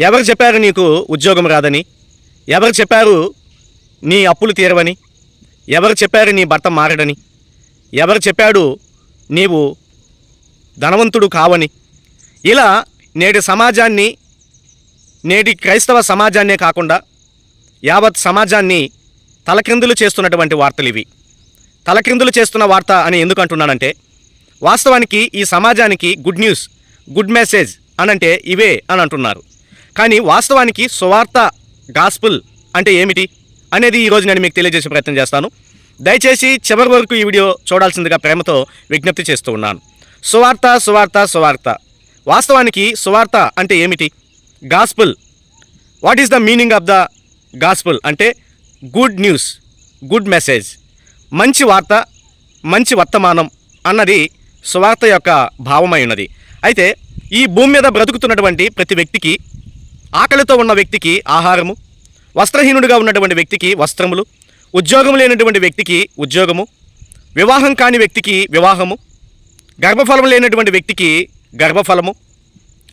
ఎవరు చెప్పారు నీకు ఉద్యోగం రాదని? ఎవరు చెప్పారు నీ అప్పులు తీరవని? ఎవరు చెప్పారు నీ భర్త మారడని? ఎవరు చెప్పాడు నీవు ధనవంతుడు కావని? ఇలా నేటి సమాజాన్ని నేటి క్రైస్తవ సమాజాన్నే కాకుండా యావత్ సమాజాన్ని తలక్రిందులు చేస్తున్నటువంటి వార్తలు ఇవి. తలక్రిందులు చేస్తున్న వార్త అని ఎందుకు అంటున్నానంటే వాస్తవానికి ఈ సమాజానికి గుడ్ న్యూస్ గుడ్ మెసేజ్ అనంటే ఇవే అని అంటున్నారు. కానీ వాస్తవానికి సువార్త గాస్పుల్ అంటే ఏమిటి అనేది ఈరోజు నేను మీకు తెలియజేసే ప్రయత్నం చేస్తాను. దయచేసి చివరి వరకు ఈ వీడియో చూడాల్సిందిగా ప్రేమతో విజ్ఞప్తి చేస్తూ ఉన్నాను. సువార్త సువార్త సువార్త. వాస్తవానికి సువార్త అంటే ఏమిటి? Gospel. What is the meaning of the gospel అంటే గుడ్ న్యూస్ గుడ్ మెసేజ్ మంచి వార్త మంచి వర్తమానం అన్నది సువార్త యొక్క భావమై ఉన్నది. అయితే ఈ భూమి మీద బ్రతుకుతున్నటువంటి ప్రతి వ్యక్తికి ఆకలితో ఉన్న వ్యక్తికి ఆహారము వస్త్రహీనుడిగా ఉన్నటువంటి వ్యక్తికి వస్త్రములు ఉద్యోగం లేనటువంటి వ్యక్తికి ఉద్యోగము వివాహం కాని వ్యక్తికి వివాహము గర్భఫలం లేనటువంటి వ్యక్తికి గర్భఫలము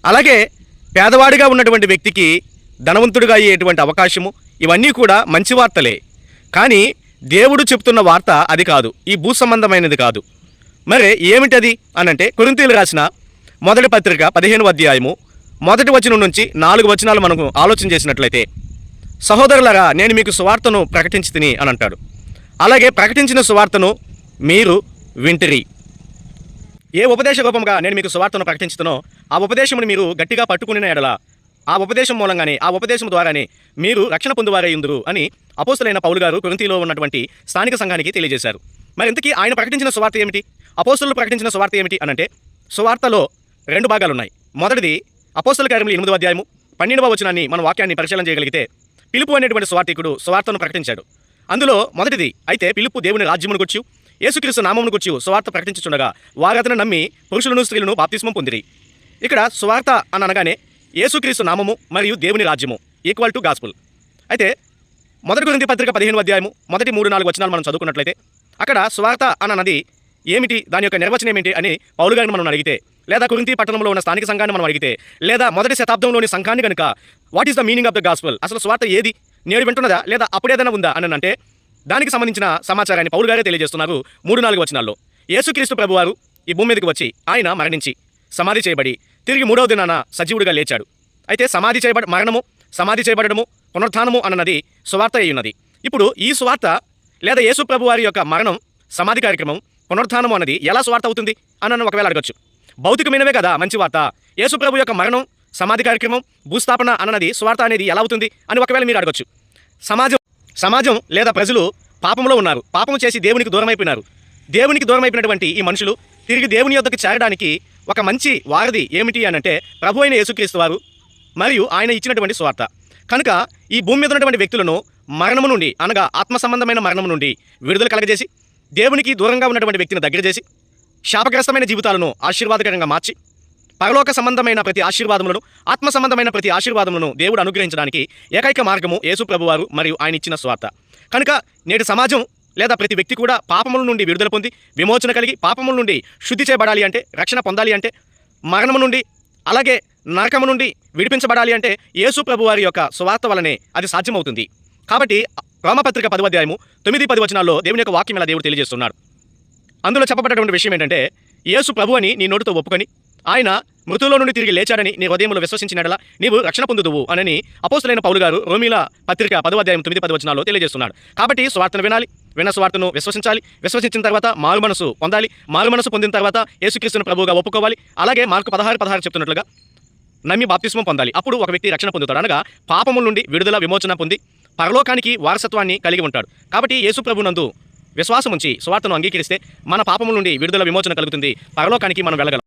అలాగే పేదవాడిగా ఉన్నటువంటి వ్యక్తికి ధనవంతుడిగా అయ్యేటువంటి అవకాశము ఇవన్నీ కూడా మంచి వార్తలే. కానీ దేవుడు చెప్తున్న వార్త అది కాదు. ఈ భూ సంబంధమైనది కాదు. మరి ఏమిటది అనంటే కొరింతీలు రాసిన మొదటి పత్రిక పదిహేను అధ్యాయము మొదటి వచనం నుంచి నాలుగు వచనాలు మనకు ఆలోచన చేసినట్లయితే సహోదరులరా నేను మీకు సువార్తను ప్రకటించి తిని అని అంటాడు. అలాగే ప్రకటించిన సువార్తను మీరు వింటిరి. ఏ ఉపదేశ రూపంగా నేను మీకు సువార్తను ప్రకటించుతునో ఆ ఉపదేశమును మీరు గట్టిగా పట్టుకుని ఎడల ఆ ఉపదేశం మూలంగానే ఆ ఉపదేశం ద్వారానే మీరు రక్షణ పొందువారే ఉందరు అని అపోస్తులైన పౌలు గారు కొరింథీలో ఉన్నటువంటి స్థానిక సంఘానికి తెలియజేశారు. మరి ఇంతకీ ఆయన ప్రకటించిన సువార్త ఏమిటి? అపోస్తులు ప్రకటించిన సువార్త ఏమిటి? అనంటే సువార్తలో రెండు భాగాలు ఉన్నాయి మొదటిది అపోస్తుల కార్యములు ఎనిమిదో అధ్యాయము పన్నెండవ వచనాన్ని మన వాక్యాన్ని పరిశీలన చేయగలిగితే పిలుపు అనేటువంటి స్వార్థికుడు స్వార్థను ప్రకటించాడు. అందులో మొదటిది అయితే పిలుపు దేవుని రాజ్యమును గుర్చు యేసుక్రీస్తు నామమును గుర్చి స్వార్థ ప్రకటించుచుండగా వారు అతను నమ్మి పురుషులను స్త్రీలను బాప్తిస్మం పొందిరి. ఇక్కడ స్వార్థ అని అనగానే యేసుక్రీస్తు నామము మరియు దేవుని రాజ్యము ఈక్వల్ టు గాస్పుల్ అయితే మొదటి గురించి పత్రిక పదిహేను అధ్యాయము మొదటి మూడు నాలుగు వచనాలు మనం చదువుకున్నట్లయితే అక్కడ స్వార్థ అన్నది ఏమిటి? దాని యొక్క నిర్వచనం ఏమిటి అని పౌలు గారిని మనం అడిగితే లేదా కురింతి పట్టణంలో ఉన్న స్థానిక సంఘాన్ని మనం అడిగితే లేదా మొదటి శతాబ్దంలోని సంఘాన్ని కనుక what is the meaning of the gospel అసలు స్వార్థ ఏది? నేడు వింటున్నదా? లేదా అప్పుడేదైనా ఉందా? అని అంటే దానికి సంబంధించిన సమాచారాన్ని పౌలు గారే తెలియజేస్తున్నారు మూడు నాలుగు వచనాల్లో. యేసుక్రీస్తు ప్రభువారు ఈ భూమి మీదకి వచ్చి ఆయన మరణించి సమాధి చేయబడి తిరిగి మూడవ దినాన సజీవుడిగా లేచాడు. అయితే సమాధి చేయబడ మరణము సమాధి చేయబడము పునరుత్థానము అన్నది సువార్త అయి ఉన్నది. ఇప్పుడు ఈ సువార్త లేదా యేసు ప్రభు వారి యొక్క మరణం సమాధి కార్యక్రమం పునరుత్థానము అన్నది ఎలా స్వార్థ అవుతుంది అని నన్ను ఒకవేళ అడగచ్చు. భౌతికమైనవే కదా మంచి వార్త. యేసుప్రభు యొక్క మరణం సమాధి కార్యక్రమం భూస్థాపన అన్నది స్వార్థ అనేది ఎలా అవుతుంది అని ఒకవేళ మీరు అడగచ్చు. సమాజం సమాజం లేదా ప్రజలు పాపంలో ఉన్నారు. పాపం చేసి దేవునికి దూరం అయిపోయినారు దేవునికి దూరం అయిపోయినటువంటి ఈ మనుషులు తిరిగి దేవుని యొద్దకు చేరడానికి ఒక మంచి వారధి ఏమిటి అని అంటే ప్రభు అయిన యేసుక్రీస్తు వారు మరియు ఆయన ఇచ్చినటువంటి స్వార్థ కనుక ఈ భూమి మీద ఉన్నటువంటి వ్యక్తులను మరణము నుండి అనగా ఆత్మ సంబంధమైన మరణం నుండి విడుదల కలగజేసి దేవునికి దూరంగా ఉన్నటువంటి వ్యక్తిని దగ్గర చేసి శాపగ్రస్తమైన జీవితాలను ఆశీర్వాదకరంగా మార్చి పరలోక సంబంధమైన ప్రతి ఆశీర్వాదములను ఆత్మ సంబంధమైన ప్రతి ఆశీర్వాదములను దేవుడు అనుగ్రహించడానికి ఏకైక మార్గము యేసు ప్రభువారు మరియు ఆయన ఇచ్చిన స్వార్థ. కనుక నేటి సమాజం లేదా ప్రతి వ్యక్తి కూడా పాపముల నుండి విడుదల పొంది విమోచన కలిగి పాపముల నుండి శుద్ధి చేయబడాలి అంటే రక్షణ పొందాలి అంటే మరణము నుండి అలాగే నరకము నుండి విడిపించబడాలి అంటే యేసు ప్రభువారి యొక్క స్వార్థ వలనే అది సాధ్యమవుతుంది. కాబట్టి రోమపత్రిక పదవ అధ్యాయము తొమ్మిది పది వచనాల్లో దేవుని యొక్క వాక్యం ఇలా దేవుడు తెలియజేస్తున్నాడు. అందులో చెప్పబడ్డటువంటి విషయం ఏంటంటే యేసు ప్రభు అని నీ నోటితో ఒప్పుకొని ఆయన మృతుల్లో నుండి తిరిగి లేచాడని నీ హృదయంలో విశ్వసించినట్లా నీవు రక్షణ పొందుదువు అని అపోసులైన పౌలు గారు రోమిల పత్రిక పదవాధ్యాయం తొమ్మిది పది వచనాల్లో తెలియజేస్తున్నాడు. కాబట్టి స్వార్థను వినాలి విన్న స్వార్థను విశ్వసించాలి విశ్వసించిన తర్వాత మారు మనసు పొందాలి మారు మనసు పొందిన తర్వాత యేసుక్రీస్తును ప్రభువుగా ఒప్పుకోవాలి. అలాగే మార్కు పదహారు పదహారు చెప్తున్నట్లుగా నమ్మి బాప్తిస్మం పొందాలి. అప్పుడు ఒక వ్యక్తి రక్షణ పొందుతాడు అనగా పాపముల నుండి విడుదల విమోచన పొంది పరలోకానికి వారసత్వాన్ని కలిగి ఉంటాడు. కాబట్టి యేసు విశ్వాసముంచి విశ్వాసం ఉంచి స్వార్థను అంగీకరిస్తే మన పాపముల నుండి విడుదల విమోచన కలుగుతుంది. పరలోకానికి మనం వెళ్ళగలం.